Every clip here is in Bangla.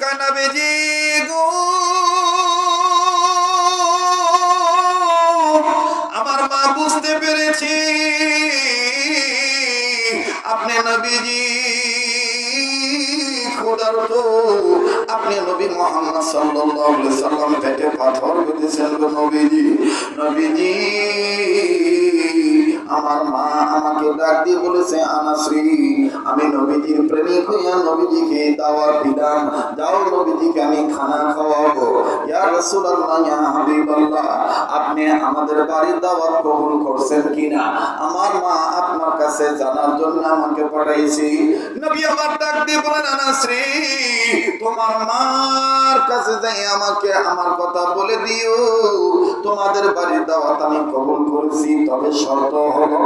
কানাবেজি গো। আমার মা বুঝতে পেরেছি, আপনি নবীজি, খোদার আপনি নবী মোহাম্মদ সাল্লাল্লাহু আলাইহি সাল্লাম পেটে পাথর বেঁধেছেন গো নবীজি। নবীজি, আমার মা আমাকে ডাক দিয়ে বলেছে আনাশ্রী আমি নবীজির প্রেমিক হইয়া নবীজিকে দাওয়াত দিলাম। যাও নবীজিকে আমি খানা খাওয়াবো। ইয়া রাসূলুল্লাহ, ইয়া হাবিবাল্লাহ, আপনি আমাদের বাড়ির দাওয়াত কবুল করছেন কিনা? আমার মা আপনার কাছে জানার জন্য আমাকে পাঠাইছি। নবী আমার ডাক দিয়ে বলেন আনাশ্রী তোমার মার কাছে যাই আমাকে আমার কথা বলে দিও। তোমাদের বাড়ির দাওয়াত আমি কবুল করেছি, তবে শর্ত হলো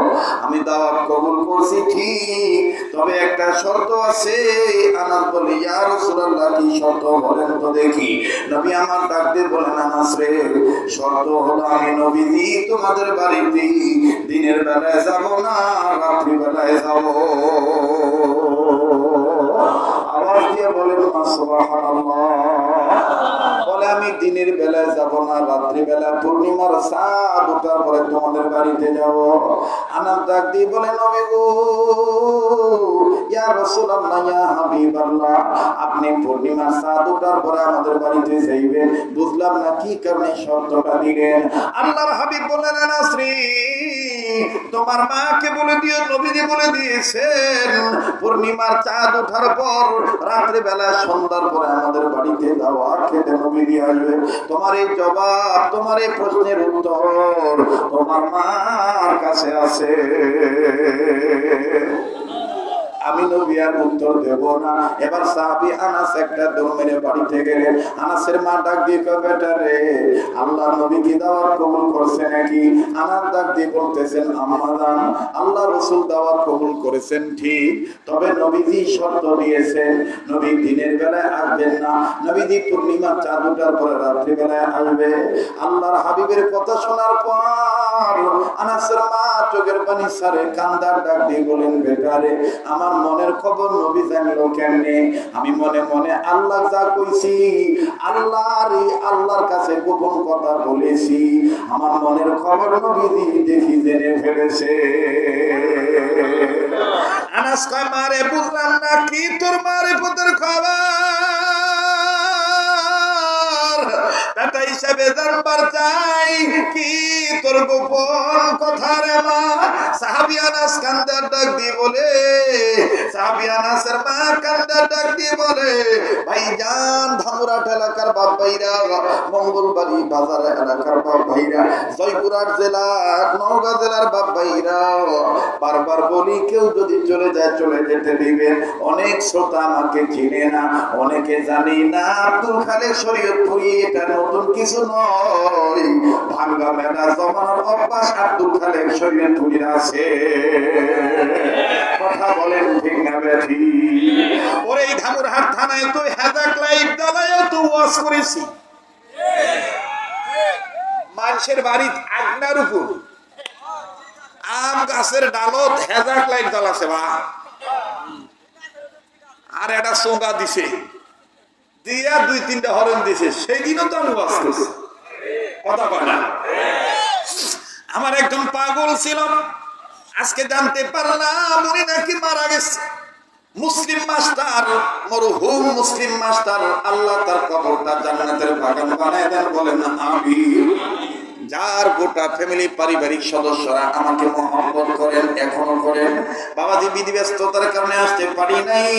আমি দাওয়াত কবুল করছি ঠিক, তবে একটা শর্ত আছে। আনাস বলি, ইয়া রাসূলুল্লাহ, কি শর্ত বলেন তো দেখি। নবী আমার ডাক দিয়ে বলেন, আনাস রে, শর্ত হলো আমি নবীজি তোমাদের বাড়িতে দিনের বেলায় যাব না, রাত্রি বেলায় যাব। আওয়াজ দিয়ে বলেন, সুবহানাল্লাহ। আমি দিনের বেলায় যাব না, রাত্রি বেলা পূর্ণিমার চাঁদ ওঠার পরে তোমাদের বাড়িতে যাব। আনার ডাক দিয়ে বলে, নবী গো, ইয়া রাসূলুল্লাহ, ইয়া হাবিবাল্লাহ, আপনি পূর্ণিমার চাঁদ ওঠার পরে আমাদের বাড়িতে যাইবেন। বুঝলাম না কি কারণে শর্তটা দিলেন? আল্লাহর হাবিব বললেন আনাসরি তোমার মাকে বলে দিও নবীজি বলে দিয়েছেন। পূর্ণিমার চাঁদ ওঠার পর রাত্রে বেলা সন্ধ্যার পরে আমাদের বাড়িতে দাওয়া খেতে নবীজি আসবে। তোমার এই জবাব, তোমার এই প্রশ্নের উত্তর তোমার মার কাছে আছে। আমি নবী আর উত্তর দেব না। এবার সাহাবি আনাস একটা দৌড় বাড়িতে গেলেন। আনাসের মা ডাক দিয়ে বেটা রে, আল্লাহ নবী কি দাওয়াত কবুল করছে নাকি? আনাস ডাক দিয়ে বলতেছেন আমাদান আল্লাহ রসুল দাওয়াত কবুল করেছেন ঠিক, তবে নবীজি শর্ত দিয়েছেন, নবী দিনের বেলায় আসবেন না। নবীজি পূর্ণিমা চাঁদ ওঠার পরে রাত্রি বেলায় আসবে। আল্লাহর হাবিবের কথা শোনার পর চোখের পানি সারে, কান্দার ডাক দিয়ে বলেন, বেটারে, আমার মনের খবর নবী জানলো কেমনে? আমি মনে মনে আল্লাহ যা কইছি, আল্লাহর আল্লাহর কাছে গোপন কথা বলেছি। আমার মনের খবর নবীজি দেখি, জেনে ফেলেছে। আনাস কয়, মারে, বুঝলাম না, কি তোর মারে পুত্র খবর? বেটা হিসাবে জানবার চাই। কি তোর গোপন কথা রে মা? সাহাবি আনাস কান্দার ডাক দিয়ে বলে, সাহাবি আনাসের মা কান্দার ডাক দিয়ে বলে ভাই জান ধামুরাট এলাকার বাপ ভাইরা মঙ্গলবাড়ি বাজার এলাকার বাপ ভাইরা জয়পুরহাট জেলা, নওগাঁ জেলার বাপ ভাইরা বারবার বলি কেউ যদি চলে যায়, চলে যেতে দিবেন। অনেক শ্রোতা আমাকে চিনে না, অনেকে জানি না। আব্দুল খালেক শরীয়তপুরি এটা নতুন কিছু নয়। ভাঙ্গা মেলা জমানোর অভ্যাস আব্দুল খালেক শরীয়তপুরির আছে। কথা বলেন ঠিক না বেঠি? ওরে এই ধামুরহাট থানায় তো হেদাক লাইট দালায় তো ওয়াশ করেছি। মানুষের বাড়ির আগনার উপর। আম গাছের ডালত হেজাক লাইট জ্বালাছে বা আর এটা সোঙ্গা দিছে। দিয়া দুই তিনটা হরণ দিছে সেই তো আমি করছি। কথা কয় না? আমার একজন পাগল ছিল, আজকে জানতে পারলাম উনি নাকি মারা গেছে। মুসলিম মাস্টার, মরহুম মুসলিম মাস্টার, আল্লাহ তার কবরটা জান্নাতের বাগান বানায় দেন বলেন আমি যার গোটা ফ্যামিলি পারিবারিক সদস্যরা আমাকে মহব্বত করেন, এখনও করেন। বাবাজি বিধি ব্যস্ততার কারণে আসতে পারি নাই।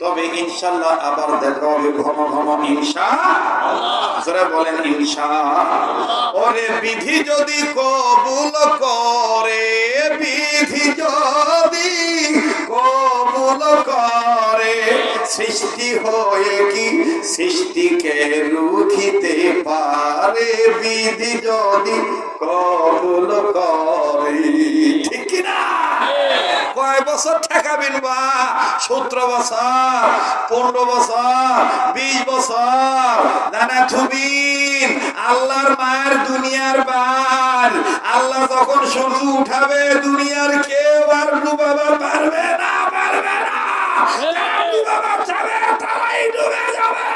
তবে ইনশাল্লাহ আবার দেখা হবে ঘন ঘন, ইনশা বলেন, ইনশা ওরে বিধি যদি কবুল করে, বিধি যদি কবুল করে। সৃষ্টি হয়ে কি? সৃষ্টিকে রুখিতে পারে বিধি যদি কবুল করে। ঠিক কিনা? কয় বছর ঠেকাবেন বা? সতেরো বছর, পনেরো বছর, বিশ বছর। জানা থুবিন আল্লাহর মায়ের দুনিয়ার বার আল্লাহ যখন সরু উঠাবে, দুনিয়ার কেউ আর ডুবাবার পারবে না পারবে না যারা ডুবাবার যাবে তারাই ডুবে যাবে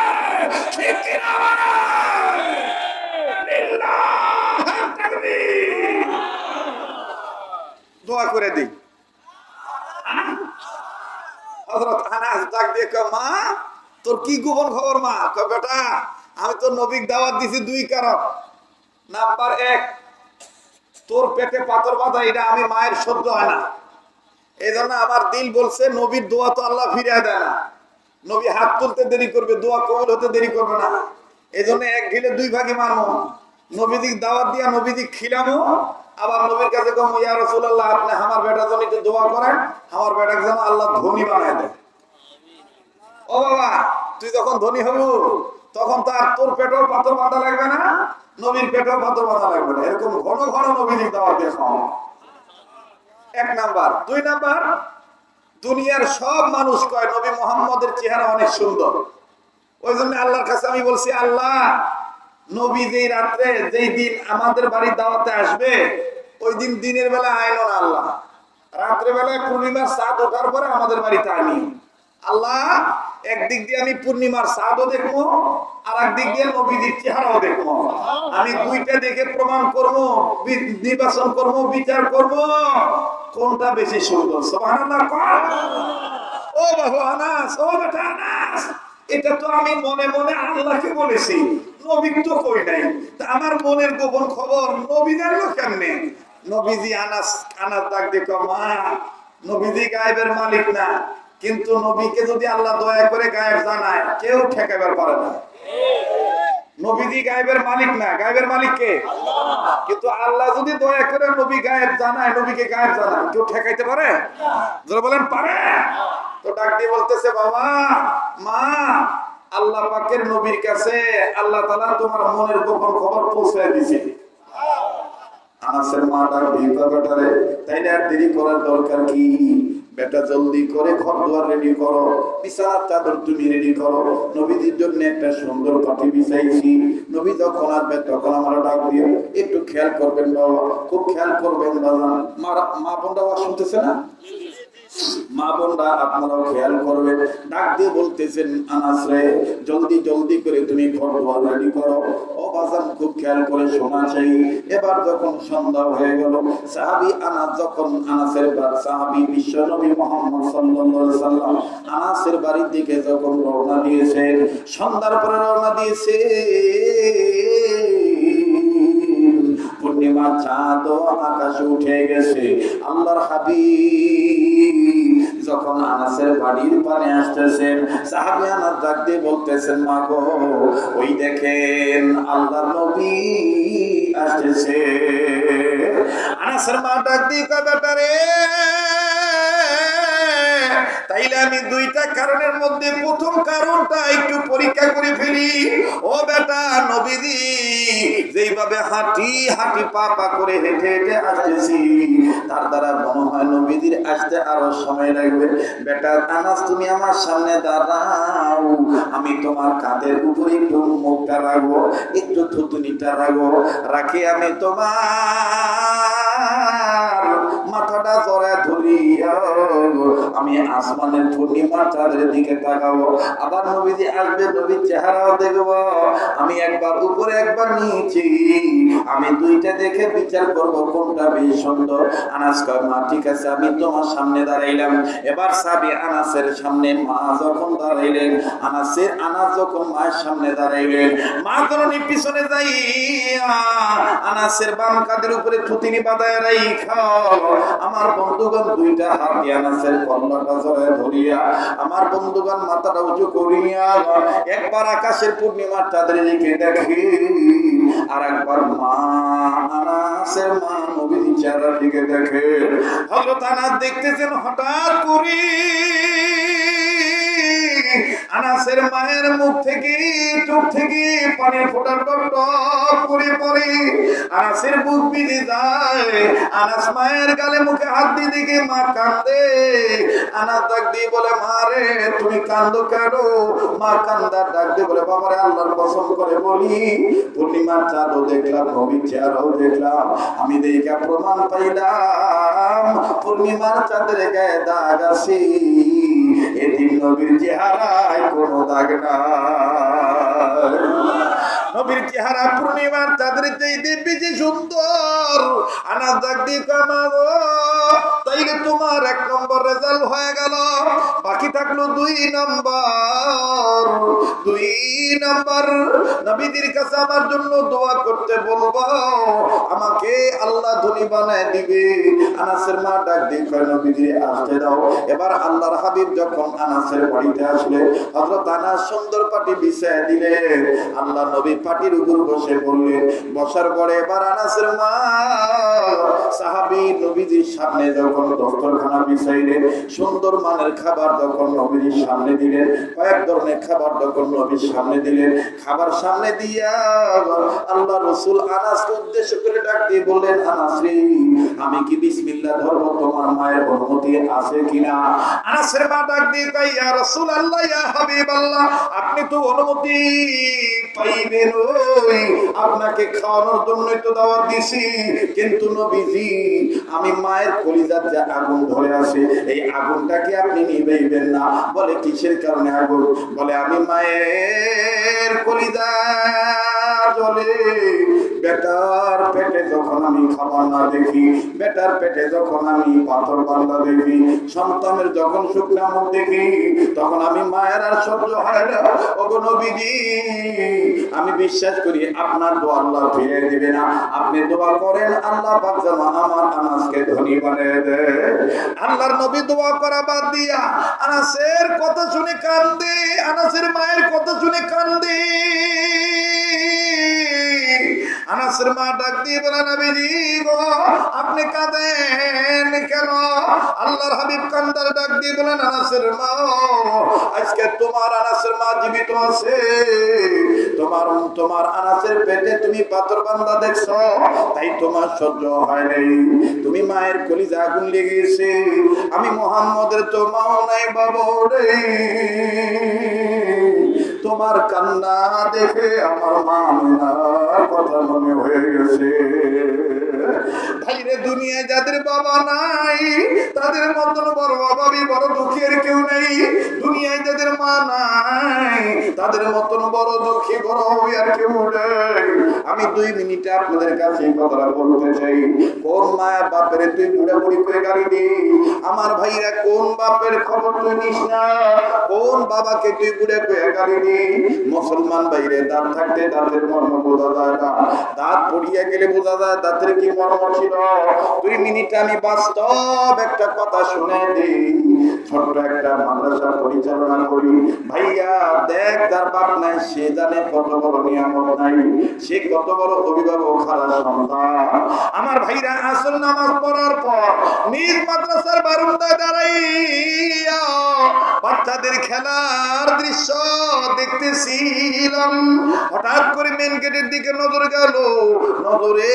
দিয়ে কয়, মা তোর কি গোপন খবর, মা? বেটা, আমি তো নবীক দাওয়াত দিছি দুই কারণ। নাম্বার এক, তোর পেটে পাথর বাঁধা, এটা আমি মায়ের সহ্য হয় না। এই জন্য আমার দিল বলছে, নবীর দোয়া তো আল্লাহ ফিরিয়ে দেয় না। নবী হাত তুলতে দেরি করবে, দোয়া কবুল হতে দেরি করবে না। এই জন্য এক ঢিলে দুই ভাগে মারবো নবীদিক দাওয়াত দিয়া নবীদিক খিলামো। আবার নবীর কাছে কম, ইয়া রাসূলুল্লাহ, আপনি আমার বেটার জন্য একটু দোয়া করেন। আমার বেটাকে যেন আল্লাহ ধনী বানায় দেয়। ও বাবা তুই যখন ধনী হব, তখন তার তোর পেটেও পাথর বাঁধা লাগবে না, নবীর পেটেও পাথর বাঁধা লাগবে না। এরকম ঘন ঘন নবীদিক দাওয়াত দিয়ে এক নাম্বার। দুই নাম্বার, দুনিয়ার সব মানুষ কয়, নবী মোহাম্মদের চেহারা অনেক সুন্দর। ওই জন্য আল্লাহর কাছে আমি বলছি, আল্লাহ, নবী যেই রাত্রে, যেই দিন আমাদের বাড়ির দাওয়াতে আসবে, ওই দিন দিনের বেলা আইলো না আল্লাহ। রাত্রে বেলায় পূর্ণিমার চাঁদ ওঠার পরে আমাদের বাড়িতে আনি। আল্লাহ একদিক দিয়ে আমি পূর্ণিমার চাঁদও দেখব আর একদিক দিয়ে নবীজির চেহারাও দেখব। আমি দুইটা দেখে প্রমাণ করব নির্বাচন করব, বিচার করব। কোনটা বেশি সুন্দর। ও বাবু, আনাস, ও বেটা, আনাস। এটা তো আমি মনে মনে আল্লাহকে বলেছি নবীক তো কই নাই। আমার মনের গোপন খবর, নবী জানলো কেমনে? নবীজি আনাস আনাস ডাক দেখো মা, নবীজি গায়েবের মালিক না। কিন্তু নবীকে যদি আল্লাহ দয়া করে গায়েব জানায় কেউ ঠেকাবার পারে না। নবীজি গায়েবের মালিক না। গায়েবের মালিক কে? কিন্তু আল্লাহ যদি দয়া করে নবী গায়েব জানায় নবীকে গায়েব জানায় কেউ ঠেকাইতে পারে? যারা বলেন পারে। তো ডাক দিয়ে বলতেছে বাবা মা আল্লাহ পাকের নবীর কাছে আল্লাহ তাআলা তোমার মনের গোপন খবর পৌঁছে দিছে আনাসের মা ডাক দিয়ে তাইলে আর দেরি করার দরকার কি? বেটা জলদি করে ঘর দুয়ার রেডি করো, বিছানার চাদর তুমি রেডি করো। নবীজির জন্য একটা সুন্দর পাটি বিছাইছি। নবী যখন আসবে, তখন আমার ডাক দিও একটু খেয়াল করবেন বাবা। খুব খেয়াল করবেন বাবা। মা বোনরা শুনতেছে না? মা বোনরা আপনারাও খেয়াল করবেন। ডাক দিয়ে বলতেছেন জলদি জলদি করে তুমি ঘর রেডি করো। ও বাজান খুব খেয়াল করে শোনা চাই এবার যখন সন্ধ্যা হয়ে গেল, সাহাবি আনাস, যখন আনাসের বাড়ি, সাহাবি বিশ্ব নবী মোহাম্মদ সাল্লাল্লাহু সাল্লাম আনাসের বাড়ির দিকে যখন রওনা দিয়েছেন, সন্ধ্যার পরে রওনা দিয়েছে। পূর্ণিমা চাঁদ আকাশে উঠে গেছে। আল্লাহর হাবিব যখন আনাসের বাড়ির পানে আসতেছেন সাহাবি আনাস ডাক দিয়ে বলতেছেন, মা গো, ওই দেখেন আল্লাহ নবী আসতেছে। আনাসের মা ডাক দিয়ে কয় বেটা রে তাইলে আমি দুইটা কারণের মধ্যে প্রথম কারণটা একটু পরীক্ষা করে ফেলি। ও বেটা নবীদি যেইভাবে হাঁটি হাঁটি পা পা করে হেঁটে হেঁটে আসতেছি, তার দ্বারা মনে হয় নবীদির আসতে আরও সময় লাগবে। বেটা, আনাস, তুমি আমার সামনে দাঁড়াও। আমি তোমার কাঁধের উপরে একটু মুখটা রাখব, একটু থুতুনিটা রাখব। রাখি আমি তোমার মাথাটা জড়ায় ধরিয়া, আমি আসমানের পূর্ণিমা চাঁদের দিকে তাকাবো আবার নবীজি আসবে, নবীর চেহারাও দেখব। আমি একবার উপরে, একবার নিয়েছি আমি দুইটা দেখে বিচার করব কোনটা বেশি সুন্দর। আনাস কয় ঠিক আছে, আমি তোমার সামনে দাঁড়াইলাম। এবার সাবি আনাসের সামনে, মা, যখন দাঁড়াইলেন, আনাসের আনাস যখন মায়ের সামনে দাঁড়াইলেন, মা ধরনি পিছনে যাই আনাসের বাম কাদের উপরে থুতিনি বাদায় রাইখা। আমার বন্ধুগণ দুইটা হাত আনাসের কল্লাটা ধরিয়া আমার বন্ধুগণ মাথাটা উঁচু করিয়া একবার আকাশের পূর্ণিমার চাঁদের দেখি আর একবার মা আনাসের মা দিকে দেখে। আনাস দেখতেছেন হঠাৎ করে। আনাসের মায়ের মুখ থেকে, চোখ থেকে পানির ফোটার টপ করে পড়ে। আনাসের বুক বিধে যায়। আনাস মায়ের গালে মুখে হাত দিয়ে দিকে মা কান্দে আনাস ডাক দিয়ে বলে, মা রে, তুমি কান্দো কেন? মা কান্দার ডাক দিয়ে বলে, বাবারে, আল্লাহর কসম করে বলি, পূর্ণিমার চাঁদও দেখলাম, নবীর চেহারাও দেখলাম। আমি দেখা প্রমাণ পাইলাম, পূর্ণিমার চাঁদের গায়ে দাগ আছে। এদিন নবীর চেহারায় কোনো দাগ নাই। নবীর চেহারা পূর্ণিমার চাঁদের চেয়ে বেশি সুন্দর আনাজ দাগ দিয়ে কামাবো তাইলে তোমার এক নম্বর রেজাল্ট হয়ে গেল। বাকি থাকল দুই নম্বর। দুই নম্বর নবীদের কাছে আমার জন্য দোয়া করতে বলব। আমাকে আল্লাহ ধনী বানায় দিবে। আনাসের মা ডাক দিয়ে কয়, নবীজি, আসতে দাও। এবার আল্লাহর হাবিব যখন আনাসের বাড়িতে আসলে, হযরত আনাস সুন্দর পাটি বিছায় দিলে, আল্লাহ নবী পাটির উপর বসে পড়লেন। বসার পরে এবার আনাসের মা, সাহাবী নবীজির সামনে যখন দস্তরখানা বিছাইলেন, সুন্দর মানের খাবার যখন নবীজির সামনে দিলেন, কয়েক ধরনের খাবার যখন নবীর সামনে দিলেন, খাবার সামনে দিয়া আল্লাহ রসুল আনাসকে উদ্দেশ্য করে ডাক দিয়ে বললেন, আনাস আমি কি বিসমিল্লাহ ধরবো? তোমার মায়ের অনুমতি আছে কিনা? আনাসের মা ডাক দিয়ে কই ইয়া রাসূল আল্লাহ হাবিব আল্লাহ আপনি তো অনুমতি পাইবেন আপনাকে খাওয়ানোর তো দাওয়াত দিছি। কিন্তু নবীজি, আমি মায়ের কলিজার যে আগুন ধরে এই আগুনটাকে আপনি নিবেইবেন না? বলে, কিসের কারণে আগুন? বলে, আমি মায়ের বেটার পেটে যখন আমি খাবার না দেখি, বেটার পেটে যখন আমি পাথর বান্ধা দেখি, সন্তানের যখন শুকনা মুখ দেখি, তখন আমি মায়ের আর সহ্য হয় না। ওগো নবীজি আমি বিশ্বাস করি আপনার দোয়া আল্লাহ ফিরে দিবে না। আপনি দোয়া করেন, আল্লাহ পাক আমার আনাসকে ধনী বানিয়ে আল্লাহর নবী দোয়া করা বাদ দিয়া আনাসের কথা শুনে কান্দি, আনাসের মায়ের কথা শুনে কান্দে। আনাসের মা ডাক দিয়ে বলে নবীজি গো, আপনি কাঁদেন কেন? আল্লাহর হাবিব কান্দার ডাক দিয়ে বলেন, আনাসের মা, আজকে তোমার আনাসের মা জীবিত আছে। তোমার তোমার আনাসের পেটে তুমি পাথর বান্দা দেখছ, তাই তোমার সহ্য হয় নাই। তুমি মায়ের কলিজা আগুন লেগেছে। আমি মোহাম্মদের তো মাও নাই বাবা রে তোমার কান্না দেখে আমার মামিনার কথা মনে হয়ে গেছে ভাইরে দুনিয়ায় যাদের বাবা নাই, তাদের মতন বড় অভাবী বড় দুঃখের কেউ নেই। দুনিয়ায় যাদের নাই। তাদের মতন বড় দুঃখী, বড় কেউ আমি দুই মিনিটে আপনাদের কাছে কথাটা বলতে চাই। কোন মায়া বাপের তুই বুড়া বুড়ি করে দি আমার ভাইরা কোন বাপের খবর তুই নিস না? কোন বাবাকে তুই বুড়ে করে গাড়ি দি মুসলমান বাইরে দাঁত থাকতে দাঁতের মর্ম বোঝা যায় না। দাঁত পড়িয়া গেলে বোঝা যায় দাঁতের কি মর্ম ছিল। দুই মিনিটে আমি বাস্তব একটা কথা শুনে দিই। ছোট্ট একটা মাদ্রাসা পরিচালনা করি। ভাইয়া, দেখ তার বাপ নাই, সে জানে কত বড় নিয়ামত নাই। সে কত বড় অভিভাবক খারাপ সন্তান। আমার ভাইরা আসল নামাজ পড়ার পর নিজ মাদ্রাসার বারুদায় দাঁড়াইয়া বাচ্চাদের খেলার দৃশ্য দেখতেছিলাম। হঠাৎ করে মেন গেটের দিকে নজর গেল। নজরে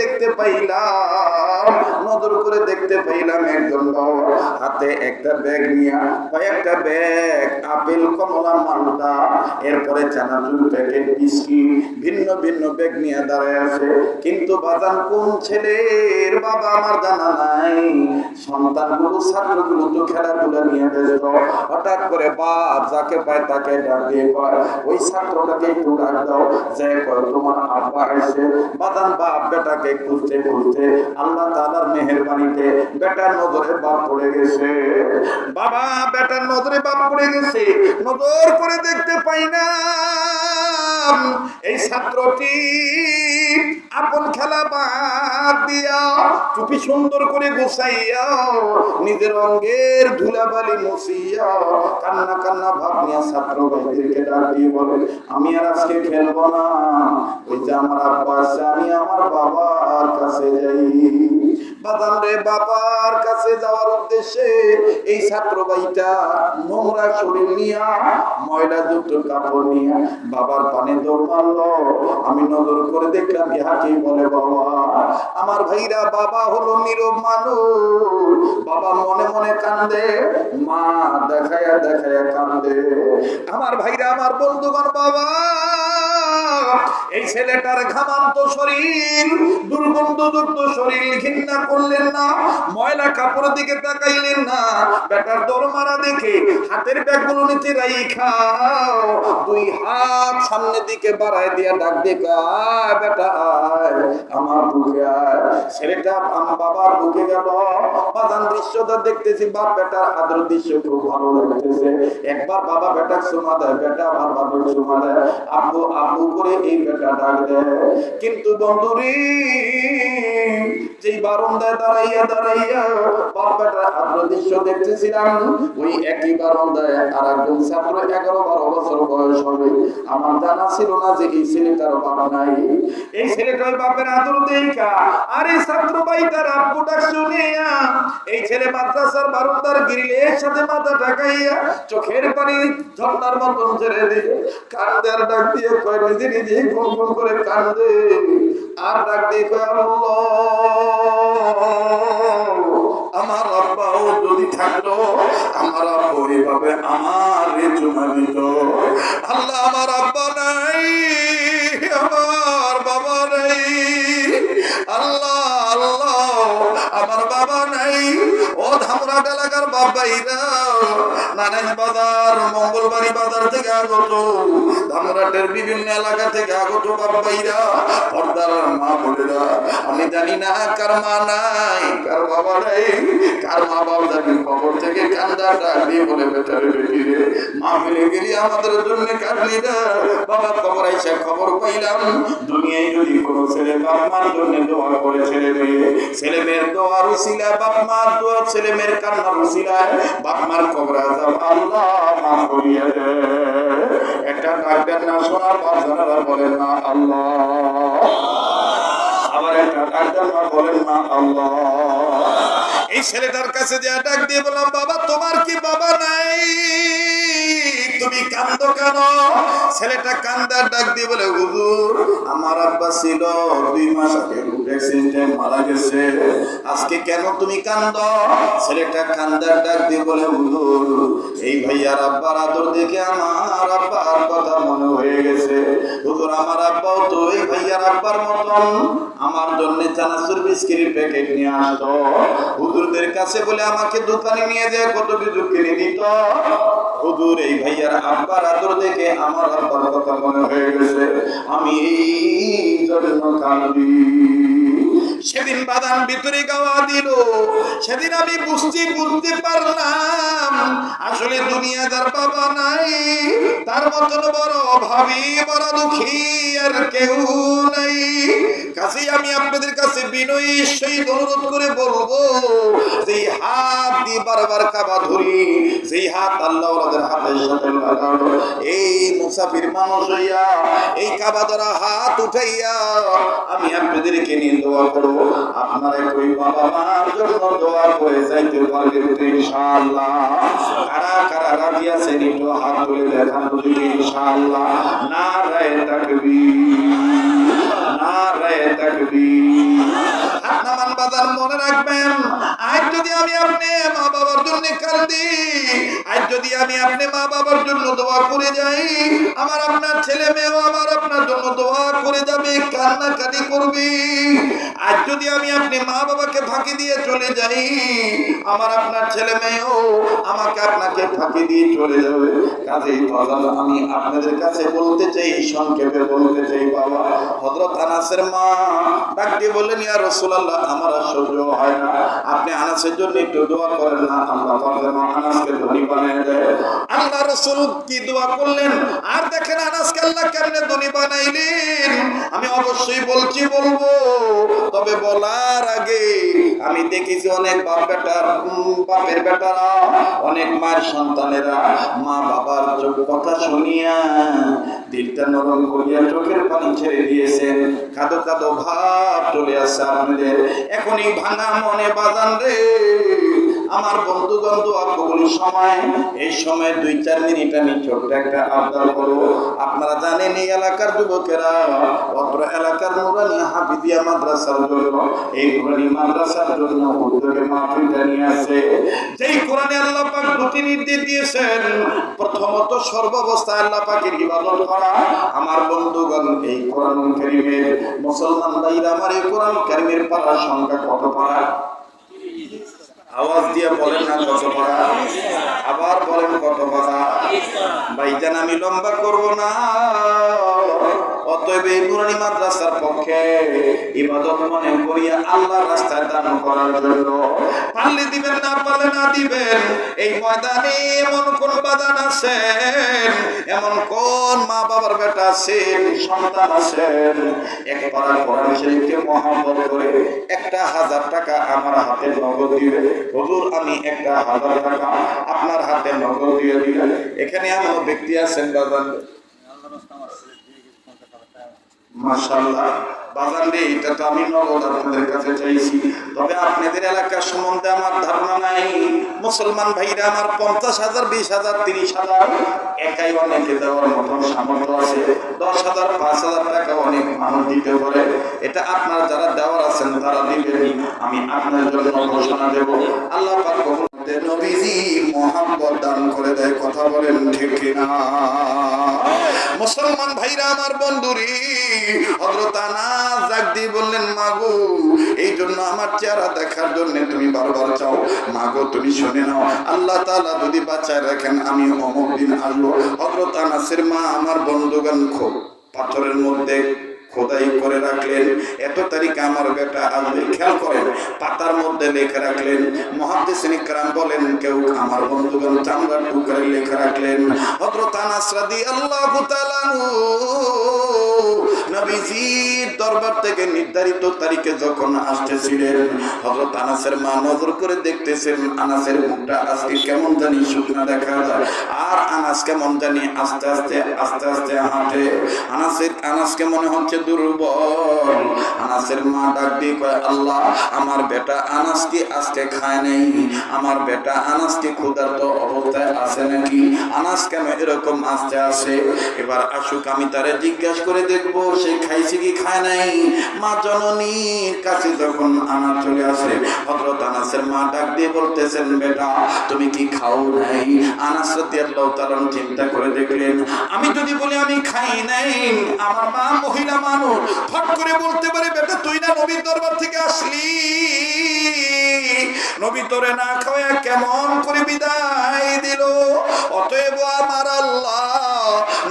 দেখতে পাইলাম, নজর করে দেখতে পাইলাম একজন বাবা হাতে একটা ব্যাগ নিয়ে কয়েকটা ব্যাগ, আপেল, কমলা মালটা এরপরে চানাচুর, প্যাকেট, বিস্কিট, ভিন্ন ভিন্ন ব্যাগ নিয়ে দাঁড়ায় আছে। কিন্তু বাজান, কোন ছেলের বাবা আমার জানা নাই? সন্তানগুলো, ছাত্রগুলো তো খেলাধুলা নিয়ে ব্যস্ত। হঠাৎ করে বাপ যাকে পায় তাকে ডাক দিয়ে কয়, ওই ছাত্রটাকে একটু ডাক দাও, যে কয়, তোমার আব্বা এসে বাদান বাপ বেটাকে খুঁজতে খুঁজতে আল্লাহ তাআলার মেহেরবানিতে বেটার নজরে বাপ পড়ে গেছে। বাবা, বেটার নজরে বাপ পড়ে গেছে। নজর করে দেখতে পাই না। এই ছাত্রটি আপন খেলা বাদ দিয়া টুপি সুন্দর করে গুছাইয়া নিজের অঙ্গের ধুলাবালি মুছিয়া কান্না কান্না ভাব নিয়ে ছাত্র ভাইদেরকে ডাক বলে, আমি আর আজকে খেলব না। ওই যে আমার আব্বা আছে, আমি আমার বাবার কাছে যাই। বাবার কাছে যাওয়ার উদ্দেশ্যে এই ছাত্র ভাইটা নোংরা শরীর নিয়া, ময়লা কাপড় বাবার পানে দৌড় আমি নজর করে দেখলাম ইহাকে বলে, বাবা, আমার ভাইরা বাবা হলো নীরব মানুষ। বাবা মনে মনে কান্দে, মা দেখায়া দেখায়া কান্দে, আমার ভাইরা, আমার বন্ধুগণ, বাবা এই ছেলেটার ঘামান্ত শরীর দুর্গন্ধযুক্ত শরীর ঘৃণা করলেন না, ময়লা কাপড়ের দিকে তাকাইলেন না। বেটার দরমারা দেখে হাতের ব্যাগগুলো নিচে রাইখাও দুই হাত সামনের দিকে বাড়ায় দিয়া ডাক দেখা বেটা আমার বুকে আয়। ছেলেটা বাবার বুকে গেল। বাদান দৃশ্যটা দেখতেছি, বাপ বেটার আদর দৃশ্য খুব ভালো লাগতেছে। একবার বাবা বেটা সুমা দেয়, বেটা, আমার বাবার সুমা দেয়। আব্বু আব্বু করে এই বেটা ডাক দেয়। কিন্তু যেই দাঁড়াইয়া দাঁড়াইয়া বাপ দৃশ্য দেখতেছিলাম, ওই একই আর একজন ছাত্র এগারো বারো বছর বয়স হবে। আমার জানা ছিল না যে এই ছেলেটার বাপ নাই। এই ছেলেটার বাপের আদর দেখা, আর ছাত্র ভাই তার আব্বু শুনিয়া এই ছেলে মাদ্রাসার গ্রিলের সাথে মাথা ঢাকাইয়া চোখের পানি ঝর্ণার মতন ছেড়ে দিয়ে ডাক দিয়ে নিজে নিজে গুন গুন করে আর ডাক দিয়ে আমার আব্বাও যদি থাকতো, আমার আব্বু আমার চুমা দিত আল্লাহ, আমার আব্বা নাই। এলাকার নারায়ণ বাজার, মঙ্গলবাড়ি বাজার থেকে আগত। বিভিন্ন এলাকা থেকে আগত পর্দার মা আমি জানি না কার মা নাই, কার বাবা নাই, কার মা বাবা জানি খবর থেকে বলে বেটি রে, মা গেলি আমাদের জন্য না। বাবা খবর আইসা খবর পাইলাম, দুনিয়ায় যদি কোনো ছেলে বাপ মার জন্য দোয়া করে ছেলে মেয়ে, ছেলে মেয়ের দোয়ার উসিলা বাপ মার দোয়া ছেলে মেয়ের কান্নার বুঝিলায় বাপ মার কবরা যাব আল্লাহ মাফ করিয়া দে। একটা ডাক্তার না শোনার বাপ জানারা বলেন না, আল্লাহ। আবার একটা ডাক্তার না, বলেন না, আল্লাহ। এই ছেলেটার কাছে যে ডাক দিয়ে বললাম, বাবা, তোমার কি বাবা নাই? তুমি কান্দ কেন? ছেলেটা কান্দার ডাক দিয়ে বলে, হুজুর, আমার আব্বা ছিল, দুই মাস আগে অ্যাক্সিডেন্টে মারা গেছে। আজকে কেন তুমি কান্দ? ছেলেটা কান্দার ডাক দিয়ে বলে, হুজুর, এই ভাইয়ার আব্বার আদর দেখে আমার আব্বার কথা মনে হয়ে গেছে। হুজুর, আমার আব্বাও তো এই রাখবার মতন আমার জন্য চানাচুর বিস্কিটের প্যাকেট নিয়ে আসতো। হুজুরদের কাছে বলে, আমাকে দোকানে নিয়ে যায় কত কিছু কিনে দিত হুজুর এই ভাইয়ার আব্বার আদর দেখে আমার আব্বার কথা মনে হয়ে গেছে। আমি এই জন্য কান্দি। সেদিন বাদাম ভিতরে গাওয়া দিল। সেদিন আমি বুঝতে বুঝতে পারলাম, আসলে দুনিয়া যার বাবা নাই, তার মতন বড় ভাবি, বড় দুঃখী আর কেউ নাই। কাছেই আমি আপনাদের কাছে বিনয়ী সেই অনুরোধ করে বলব, যেই হাত দিয়ে বারবার কাবা ধরি, যেই হাত আল্লাহ ওদের হাতের এই মুসাফির মানুষ হইয়া, এই কাবা ধরা হাত উঠাইয়া আমি আপনাদেরকে নিয়ে দোয়া করব। আপনারা কই বাবা মার জন্য দোয়া করে যাইতে পারবেন তো ইনশাআল্লাহ। কারা কারা রাজি আছেন একটু হাত তুলে দেখান ইনশাআল্লাহ। না রায় তাকবীর। না রায় তাকবীর নামান বাজার মনে রাখবেন। আজ যদি আমি আপনি মা বাবার জন্য কান্দি আজ যদি আমি আপনি মা বাবার জন্য দোয়া করে যাই, আমার আপনার ছেলে মেয়েও আমার আপনার জন্য দোয়া করে যাবে, কান্নাকাটি করবে। আজ যদি আমি আপনি মা বাবাকে ফাঁকি দিয়ে চলে যাই, আমার আপনার ছেলে মেয়েও আমাকে আপনাকে ফাঁকি দিয়ে চলে যাবে। কাজেই বাজার আমি আপনাদের কাছে বলতে চাই, সংক্ষেপে বলতে চাই, বাবা। হজরত আনাসের মা ডাক দিয়ে বললেন, ইয়া রসুলাল্লাহ, আমার সহ্য হয় না। আপনি আনাসের জন্য একটু দোয়া করেন না ফাতেমা আনাসকে ধনী বানিয়ে দেয়। আল্লাহ রসুল কি দোয়া করলেন? আর দেখেন আনাসকে আল্লাহ কেমনে ধনী বানাইলেন? আমি অবশ্যই বলছি, বলব। তবে বলার আগে আমি দেখেছি অনেক বাপ বেটার বাপের বেটারা, অনেক মায়ের সন্তানেরা মা বাবার চোখ কথা শুনিয়া দিলটা নরম করিয়া চোখের পানি ছেড়ে দিয়েছেন। কাদো কাদো, ভাব চলে আসছে আপনাদের। এখন এই ভাঙা মনে বাজান রে। আমার বন্ধুগণ দোয়া কবুলের সময়। এই সময় দুই, চার মিনিট আমি ছোট্ট একটা আবদার করব। আপনারা জানেন এই এলাকার যুবকেরা, অত্র এলাকার নুরানি হাফিদিয়া মাদ্রাসার জন্য, এই নুরানি মাদ্রাসার জন্য উদ্যোগে মাহফিলটা নিয়ে আসে। যেই কোরআনে আল্লাহ পাক দুটি নির্দেশ দিয়েছেন, প্রথমত সর্বাবস্থায় আল্লাহ পাকের ইবাদত করা। আমার বন্ধুগণ, এই কোরআন কারীমের মুসলমান ভাইরা আমার এই কোরআন কারীমের পারার সংখ্যা কত পারা আওয়াজ দিয়ে বলেন না কত পড়া আবার বলেন কত পড়া ভাইজান, আমি লম্বা করব না। অতএব এই নুরানি মাদ্রাসার পক্ষে ইবাদত মনে করিয়া আল্লাহর রাস্তায় দান করার জন্য পারলে দিবেন না পারলে না দিবেন। এই ময়দানে এমন কোন বাদান আছেন এমন কোন মা বাবার বেটা আছেন সন্তান আছেন এক পারা কোরআন শরীফকে মহাব্বত করে একটা হাজার টাকা আমার হাতে নগদ দিবে। হুজুর, আমি একটা হাজার টাকা আপনার হাতে নগদ দিয়ে দিলেন এখানে এমন ব্যক্তি আছেন, বাজান। এটা তো আমি নগদ আপনাদের কাছে চাইছি। তবে আপনাদের এলাকার সম্বন্ধে আমার ধারণা নাই। মুসলমান ভাইরা আমার পঞ্চাশ হাজার, বিশ হাজার, তিরিশ হাজার, একাই অনেকে দেওয়ার মতন সামর্থ্য আছে। দশ হাজার, পাঁচ হাজার টাকা অনেক মানুষ দিতে পারে। এটা আপনার যারা দেওয়ার আছেন, তারা দিবেন আমি আপনার জন্য ঘোষণা দেব। আল্লাহ পাক কথা বলেন ঠিক মুসলমান ভাইরা আমার বন্ধুরি আনাস ডাক দিয়ে বললেন, মাগো এই জন্য আমার চেহারা দেখার জন্য তুমি বারবার চাও। মাগো, তুমি শুনে নাও, আল্লাহ তাআলা যদি বাঁচায় রাখেন, আমি অমুক দিন আসব। আনাসের মা, আমার বন্ধুগণ খুব পাথরের মধ্যে খোদাই করে রাখলেন। এত তারিখে আমার বেটা আসবে খেয়াল করেন, পাতার মধ্যে লেখা রাখলেন। মহাদ্দেশিন ইকরাম বলেন, কেউ আমার বন্ধুগণ চামড়ার টুকরে লেখা রাখলেন। রাদিয়াল্লাহু তাআলা নবীজির দরবার থেকে নির্ধারিত তারিখে যখন আসতেছিলেন, হযরত আনাসের মা নজর করে দেখতেছেন, আনাসের মুখটা আজকে কেমন জানি শুকনা দেখা যায়। আর আনাস কেমন জানি আস্তে আস্তে আস্তে আস্তে হাঁটে। আনাসের, আনাসকে মনে হচ্ছে দুর্বল। আনাসের মা ডাক দিয়ে কয়, আল্লাহ, আমার বেটা আনাস কি আজকে খায় নাই। আমার বেটা আনাস কি ক্ষুধার্ত অবস্থায় আছে নাকি? আনাস কেন এরকম আসতে আসে এবার আসুক, আমি তারে জিজ্ঞাসা করে দেখব, সে খাইছে কি খায় নাই? মা জননীর কাছে যখন আনা চলে আসে, হযরত আনাসের মা ডাক দিয়ে বলতেছেন, বেটা, তুমি কি খাও নাই? আনাস চিন্তা করে দেখলেন, আমি যদি বলি আমি খাই নাই, আমার মা মহিলা মানুষ। ফট করে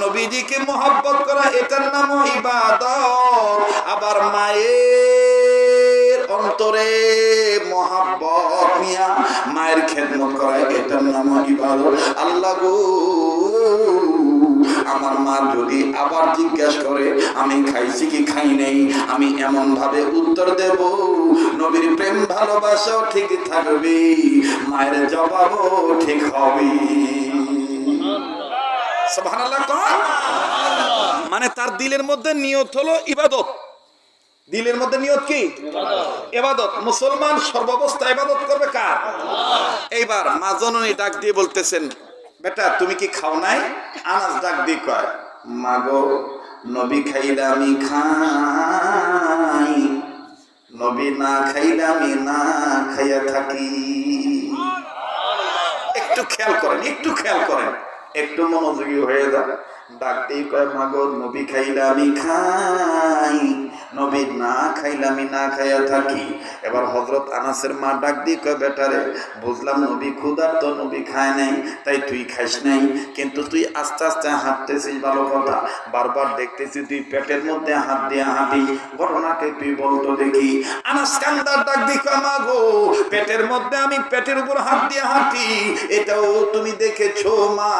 নবীজিকে মোহাব্বত করা, এটার নাম ইবাদত। আবার মায়ের অন্তরে মহাব্বত নিয়া মায়ের খেদমত করা, এটার নাম ইবাদত। আল্লাহ গো আমার মা যদি আবার জিজ্ঞাসা করে আমি খাইছি কি খাই নাই? আমি এমন ভাবে উত্তর দেব নবীর প্রেম ভালোবাসাও ঠিক থাকবে মায়ের জবাবও ঠিক হবে। মানে তার দিলের মধ্যে নিয়ত হলো ইবাদত। দিলের মধ্যে নিয়ত কি? এবাদত মুসলমান সর্বাবস্থা ইবাদত করবে কার? এইবার মা জননী ডাক দিয়ে বলতেছেন বেটা, তুমি কি খাও নাই? আনাজ ডাক দি কয়, মাগো, নবী খাইলে আমি খাই। নবী না খাইলে আমি না খাইয়া থাকি। একটু খেয়াল করেন, একটু খেয়াল করেন, একটু মনোযোগী হয়ে যান। ডাকতেই কয়, মাগো, নবী খাইলে আমি খাই, নবী না খাইলে আমি না খাইয়া থাকি। এবার হজরত আনাসের মা ডাক দিয়ে কয়, বেটারে, বুঝলাম নবী ক্ষুধার তো নবী খায় নাই, তাই তুই খাইস নাই। কিন্তু তুই আস্তে আস্তে হাঁটতেছিস, ভালো কথা। বারবার দেখতেছি তুই পেটের মধ্যে হাত দিয়ে হাঁটি ঘটনাকে তুই বলতো দেখি। আনাস কান্দার ডাক কয়, মাগো, পেটের মধ্যে আমি পেটের উপর হাত দিয়ে হাঁটি, এটাও তুমি দেখেছ মা।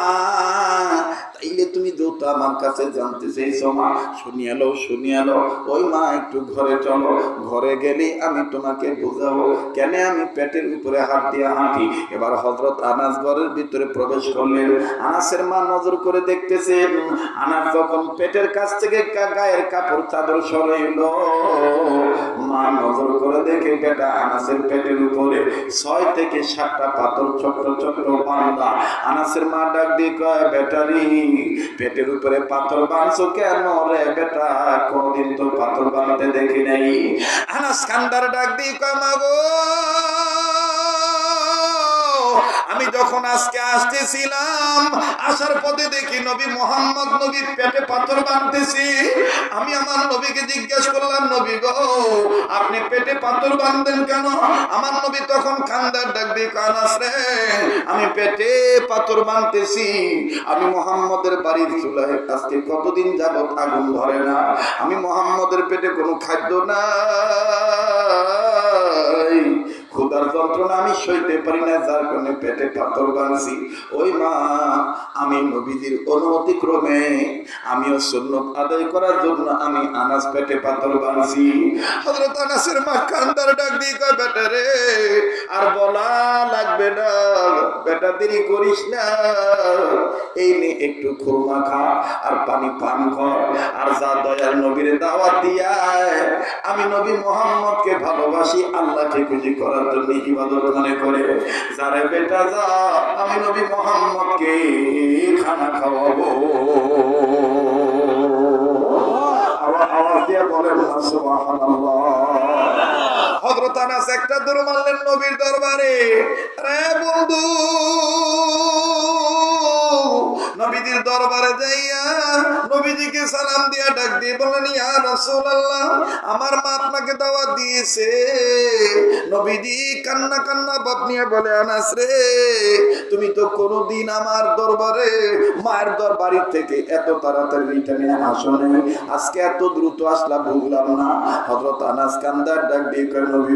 তাইলে তুমি যেহেতু আমার কাছে জানতে চেয়েছো মা শুনিয়ে লো শুনিয়ে লো ওই মা, একটু ঘরে চলো। ঘরে গেলে আমি তোমাকে বোঝাবো। কেন আমি পেটের উপরে হাত দিয়ে হাঁটি। এবার হজরত আনাস ঘরের ভিতরে প্রবেশ করলেন। আনাসের মা নজর করে দেখতেছে আনাস যখন পেটের কাছ থেকে গায়ের কাপড় চাদর সরাইল, মা নজর করে দেখে বেটা আনাসের পেটের উপরে ছয় থেকে সাতটা পাথর, ছোট্ট ছোট্ট বান্দা। আনাসের মা ডাক দিয়ে কয়, বেটারি পেটের উপরে পাথর বাঁধছো কেন রে বেটা? কোনদিন তো পাথর বানাতে দেখি নাই। আনাস কান্দার ডাক দিয়ে কমাবো আমি যখন আজকে আসতেছিলাম আসার পথে দেখি নবী মোহাম্মদ নবী পেটে পাথর বাঁধতেছি। আমি আমার নবীকে জিজ্ঞেস করলাম, নবী গো, আপনি পেটে পাথর বাঁধবেন কেন? আমার নবী তখন খান্দার ডাক দিয়ে কানাস আমি পেটে পাথর বাঁধতেছি। আমি মোহাম্মদের বাড়ির চুলায় আজকে কতদিন যাবত আগুন ধরে না? আমি মোহাম্মদের পেটে কোনো খাদ্য নাই। ক্ষুদার যন্ত্রণা আমি সইতে পারি না, যার কারণে পেটে পাথর বানছি ওই মা, আমি নবীজির অনুমতি ক্রমে আমিও সুন্নত আদায় করার জন্য আমি আনাস পেটে পাথর বানছি হযরত আনাসের মা কান্দার ডাক কয়, বেটা রে, আর বলা লাগবে না, বেটা দেরি করিস না। এই নে একটু খুরমা খা আর পানি পান কর। আর যা দয়াল নবীর দাওয়াত দিয়া আমি নবী মোহাম্মদকে ভালোবাসি, আল্লাহকে খুশি করার জন্য ইবাদত মনে করে। বেটা যা আমি নবী মোহাম্মদকে খানা খাওয়াবো। আবার দিয়ে একটা দূর মানলেন নবীর দরবারে। রে বন্ধু নবীজিকে সালাম দিয়া ডাক দিয়ে বললেন, ইয়া রাসূলুল্লাহ, আমার মা আপনাকে দাওয়াত দিয়েছে। নবীজি কান্না কান্না বাপ নিয়ে বলে, আনাস রে, তুমি তো কোনোদিন আমার দরবারে, মায়ের দরবারি থেকে এত তাড়াতাড়ি রিটার্নে আসো নাই আজকে এত দ্রুত আসলা ভুগলাম না। হযরত আনাস কান্দার ডাক দিয়ে কয়, নবী